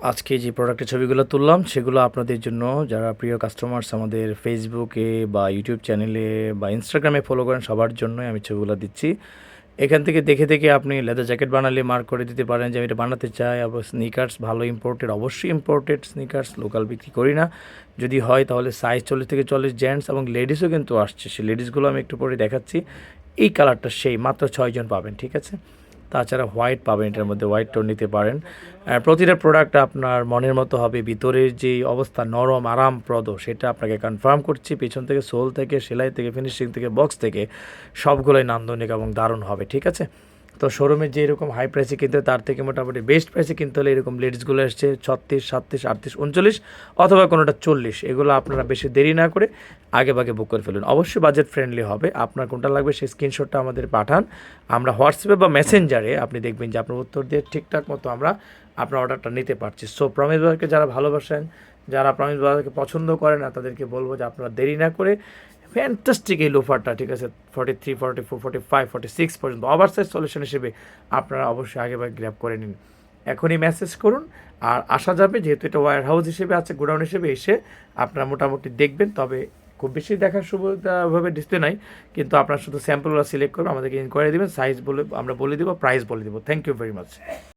আজকে যে প্রোডাক্টের ছবিগুলো তুললাম, সেগুলো আপনাদের জন্য যারা প্রিয় কাস্টমার্স আমাদের ফেসবুকে বা ইউটিউব চ্যানেলে বা ইনস্টাগ্রামে ফলো করেন, সবার জন্যই আমি ছবিগুলো দিচ্ছি। এখান থেকে দেখে দেখে আপনি লেদার জ্যাকেট বানালে মার্ক করে দিতে পারেন যে আমি এটা বানাতে চাই। আবার স্নিকার্স ভালো ইম্পোর্টেড অবশ্যই ইম্পোর্টেড স্নিকার্স লোকাল বিক্রি করি না। যদি হয় তাহলে সাইজ চল্লিশ থেকে চল্লিশ জেন্টস এবং লেডিসও কিন্তু আসছে। সেই লেডিসগুলো আমি একটু পরে দেখাচ্ছি। এই কালারটা সেই, মাত্র ছয়জন পাবেন, ঠিক আছে? তাছাড়া হোয়াইট পাবেন, এটার মধ্যে হোয়াইটটাও নিতে পারেন। প্রতিটা প্রোডাক্ট আপনার মনের মতো হবে, ভিতরের যে অবস্থা নরম, আরামপ্রদ, সেটা আপনাকে কনফার্ম করছি। পেছন থেকে সোল থেকে, সেলাই থেকে ফিনিশিং থেকে বক্স থেকে, সবগুলোই নান্দনিক এবং দারুণ হবে, ঠিক আছে? তো শোরুমে যে এরকম হাই প্রাইসে কিনতে তার থেকে মোটামুটি বেস্ট প্রাইসে কিনতে হলে এরকম লেডিসগুলো এসছে ছত্রিশ, সাতত্রিশ, আটত্রিশ, উনচল্লিশ অথবা কোনোটা চল্লিশ। এগুলো আপনারা বেশি দেরি না করে আগে ভাগে বুক করে ফেলুন। অবশ্যই বাজেট ফ্রেন্ডলি হবে। আপনার কোনটা লাগবে সেই স্ক্রিনশটটা আমাদের পাঠান। আমরা হোয়াটসঅ্যাপে বা মেসেঞ্জারে আপনি দেখবেন যে আপনার উত্তর দিয়ে ঠিকঠাক মতো আমরা আপনার অর্ডারটা নিতে পারছি। সো প্রমিস বাজারকে যারা ভালোবাসেন, যারা প্রমিস বাজারকে পছন্দ করেন না, তাদেরকে বলব যে আপনারা দেরি না করে ফ্যান্টাস্টিক এই লোফারটা ঠিক আছে? Forty three forty four forty five forty six পর্যন্ত ওভার সাইজ সলিউশন হিসেবে আপনারা অবশ্যই আগে ভাগে গ্র্যাপ করে নিন। এখনই মেসেজ করুন, আর আসা যাবে, যেহেতু এটা ওয়ার হাউস হিসেবে আছে গোডাউন হিসেবে এসে আপনারা মোটামুটি দেখবেন, তবে খুব বেশি দেখার সুবিধাভাবে ডিসপ্লে নাই, কিন্তু আপনার শুধু স্যাম্পলগুলো সিলেক্ট করবেন, আমাদেরকে ইনকোয়ারি দেবেন সাইজ বলে, আমরা বলে দেবো প্রাইস বলে দেবো। Thank you very much